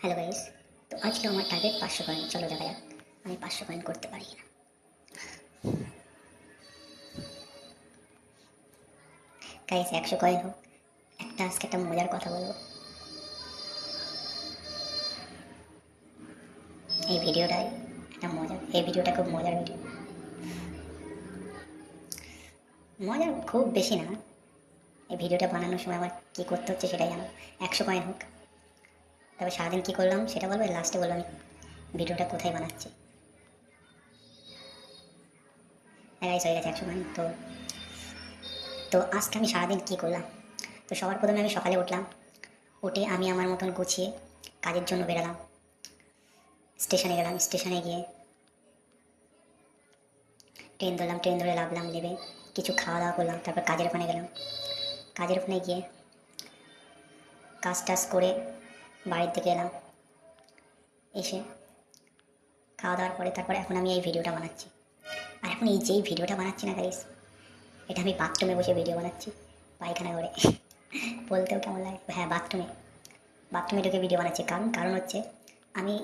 Hello guys তো আজকে আমার টার্গেট পাঁচশো কয়েন চলো দেখা যাক, আমি পাঁচশো কয়েন করতে পারি না গাইস একশো কয়েন হোক। একটা আজকে একটা মজার কথা বলব। এই ভিডিওটাই একটা মজা এই ভিডিওটা খুব মজার ভিডিও মজার খুব বেশি না। এই ভিডিওটা বানানোর সময় আমার কী করতে হচ্ছে সেটাই জানো। একশো কয়েন হোক। তবে সারাদিন কী করলাম সেটা বলব? লাস্টে বলব আমি ভিডিওটা কোথায় বানাচ্ছি। এগাইশ হয়ে গেছে একশো তো তো আজকে আমি সারাদিন কী করলাম? তো সবার প্রথমে আমি সকালে উঠলাম। উঠে আমি আমার মতন গুছিয়ে কাজের জন্য বেরোলাম। স্টেশনে গেলাম। স্টেশনে গিয়ে ট্রেন ধরলাম। ট্রেন ধরে লাভলাম নেবে কিছু খাওয়া দাওয়া করলাম। তারপর কাজের ওখানে গেলাম। কাজের ওখানে গিয়ে কাজ টাজ করে বাড়ির থেকে এলাম। এসে খাওয়া দাওয়ার পরে তারপরে এখন আমি এই ভিডিওটা বানাচ্ছি। আর এখন এই যেই ভিডিওটা বানাচ্ছি না গাইস এটা আমি বাথরুমে বসে ভিডিও বানাচ্ছি, পায়খানা করে। বলতেও কেমন লাগে? হ্যাঁ বাথরুমে বাথরুমে ঢুকে ভিডিও বানাচ্ছি। কারণ কারণ হচ্ছে আমি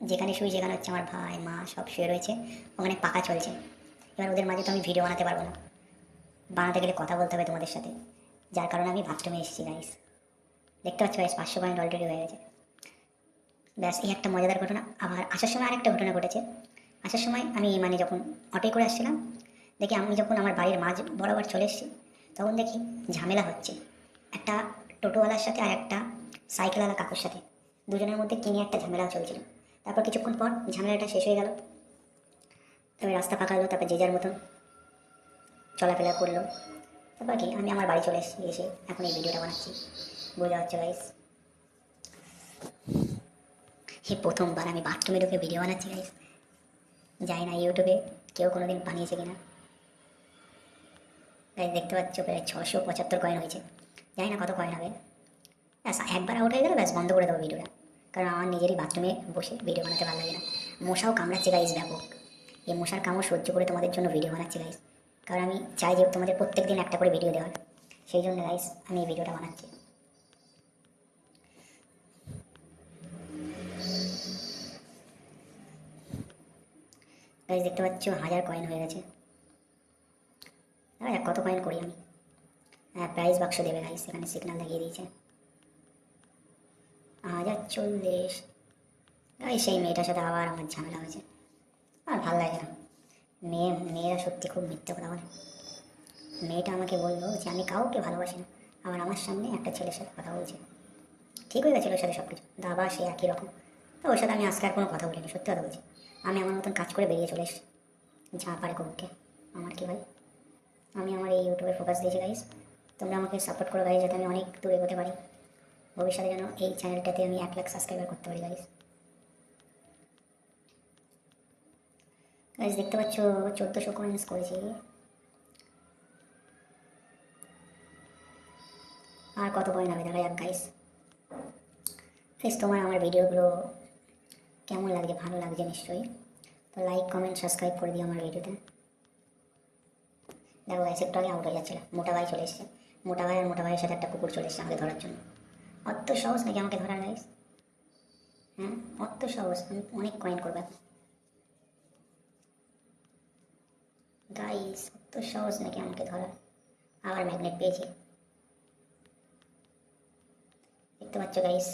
যেখানে শুই যেখানে হচ্ছে আমার ভাই, মা সব শুয়ে রয়েছে, ওখানে পাকা চলছে। এবার ওদের মাঝে তো আমি ভিডিও বানাতে পারব না। বানাতে গেলে কথা বলতে হবে তোমাদের সাথে। যার কারণে আমি বাথরুমে এসেছি গাইস দেখতে পাচ্ছ গাইস পাঁচশো পয়েন্ট অলরেডি হয়ে গেছে। ব্যাস, এই একটা মজাদার ঘটনা। আবার আসার সময় আরেকটা ঘটনা ঘটেছে। আসার সময় আমি মানে যখন অটোয় করে আসছিলাম, দেখি আমি যখন আমার বাড়ির মাঝ বরাবর চলে এসেছি, তখন দেখি ঝামেলা হচ্ছে। একটা টোটোওয়ালার সাথে আর একটা সাইকেলওয়ালা কাকুর সাথে। দুজনের মধ্যে কিনে একটা ঝামেলা চলছিল। তারপর কিছুক্ষণ পর ঝামেলাটা শেষ হয়ে গেল। তবে রাস্তা ফাঁকা হলো, তারপর যে যার মতন চলাফেরা করল। তারপর কি, আমি আমার বাড়ি চলে এসেছি এসে এখন এই ভিডিওটা বানাচ্ছি। বোঝা হচ্ছে গাইস এই প্রথমবার আমি বাথরুমে ঢুকে ভিডিও বানাচ্ছি গাইস যাই না ইউটিউবে কেউ কোনো দিন বানিয়েছে কিনা। গাইস দেখতে পাচ্ছ, প্রায় ছশো পঁচাত্তর কয়েন হয়েছে। জানি না কত কয়েন হবে। একবার আউট হয়ে গেলে ব্যাস বন্ধ করে দেবো ভিডিওটা কারণ আমার নিজেরই বাথরুমে বসে ভিডিও বানাতে ভালো লাগে না। মশাও কামড়াচ্ছে গাইস ব্যাপক। এই মশার কামড় সহ্য করে তোমাদের জন্য ভিডিও বানাচ্ছি গাইস কারণ আমি চাই যে তোমাদের প্রত্যেক দিন একটা করে ভিডিও দেওয়ার। সেই জন্য গাইস আমি এই ভিডিওটা বানাচ্ছি। গাইস দেখতে পাচ্ছ, হাজার কয়েন হয়ে গেছে। হ্যাঁ কত কয়েন করি আমি? হ্যাঁ প্রাইস বাক্স দেবে গাইস এখানে সিগন্যাল লাগিয়ে দিয়েছে। হাজার চল্লিশ। গাইস সেই মেয়েটার সাথে আবার আমার ঝামেলা হয়েছে। আর ভালো লাগে না। মেয়ে, মেয়েরা সত্যি খুব মিথ্যে কথা বলে। মেয়েটা আমাকে বলল যে, আমি কাউকে ভালোবাসি না। আবার আমার সামনে একটা ছেলের সাথে কথা বলছে। ঠিক হয়ে গেছিল ওর সাথে সব কিছু দাবা সে একই রকম। তো ওর সাথে আমি আজকে আর কোনো কথা বলিনি, সত্যি কথা বলছি। আমি আমার মতন কাজ করে বেরিয়ে চলে এসেছি। যা পারে করুকে আমার কি ভাই? আমি আমার এই ইউটিউবে ফোকাস দিয়েছি গাইস তোমরা আমাকে সাপোর্ট করো গাইস যাতে আমি অনেক দূর এগোতে পারি। ভবিষ্যতে যেন এই চ্যানেলটাতে আমি এক লাখ সাবস্ক্রাইবার করতে পারি গাইস গাইস দেখতে পাচ্ছ, চোদ্দোশো কয়েন্স করেছি। আর কত কয়েন হবে দেখা যাক গাইস গাইস তোমার আমার ভিডিওগুলো কেমন লাগছে? ভালো লাগছে নিশ্চয়ই। তো লাইক কমেন্ট সাবস্ক্রাইব করে দিও আমার ভিডিওতে দেখো গাইস একটু আগে আউট হয়ে যাচ্ছিল। মোটা ভাই চলে এসছে। মোটা ভাই আর মোটা ভাইয়ের সাথে একটা কুকুর চলে এসছে আমাকে ধরার জন্য। অত সহজ নাকি আমাকে ধরার গাইস হ্যাঁ? অত সহজ আমি অনেক কয়েন করব গাইস অত সহজ নাকি আমাকে ধরার। আবার ম্যাগনেট পেয়েছি। দেখতে পাচ্ছ গাইস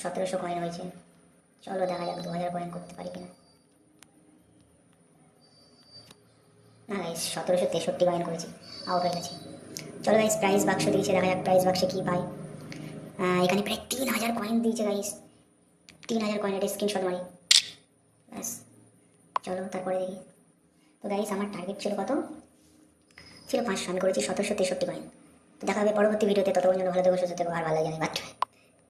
সতেরোশো কয়েন হয়েছে। চলো দেখা যাক দু হাজার কয়েন করতে পারি কিনা। না গাইস সতেরোশো তেষট্টি কয়েন করেছি আউট হয়ে গেছে। চলো গাইস প্রাইস বাক্স দিয়েছে, দেখা যাক প্রাইস বাক্সে কী পাই। এখানে প্রায় তিন হাজার কয়েন দিয়েছে গাইস তিন হাজার কয়েন এটা স্ক্রিনশট মারি। ব্যাস, চলো তারপরে দেখি। তো গাইস আমার টার্গেট ছিল কত? ছিল পাঁচশো, আমি করেছি সতেরোশো তেষট্টি কয়েন দেখা হবে পরবর্তী ভিডিওতে ততক্ষণ জন্য ভালো থেকো, সুস্থ থেকো, আর ভালো লাগে বাট